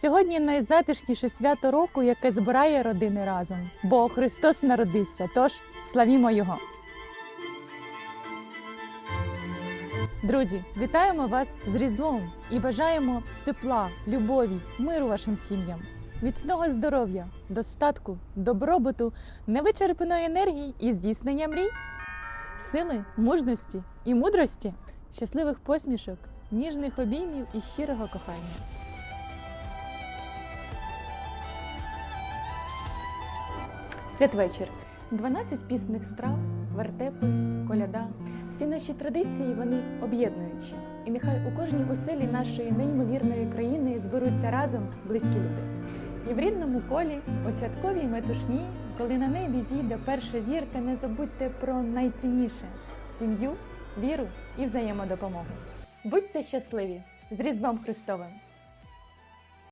Сьогодні найзатишніше свято року, яке збирає родини разом, бо Христос народився, тож славімо Його. Друзі, вітаємо вас з Різдвом і бажаємо тепла, любові, миру вашим сім'ям, міцного здоров'я, достатку, добробуту, невичерпаної енергії і здійснення мрій, сили, мужності і мудрості, щасливих посмішок, ніжних обіймів і щирого кохання. Святвечір. 12 пісних страв, вертепи, коляда. Всі наші традиції вони об'єднуючі. І нехай у кожній оселі нашої неймовірної країни зберуться разом близькі люди. І в рідному колі, у святковій метушні, коли на небі зійде перша зірка, не забудьте про найцінніше сім'ю, віру і взаємодопомогу. Будьте щасливі з Різдвом Христовим!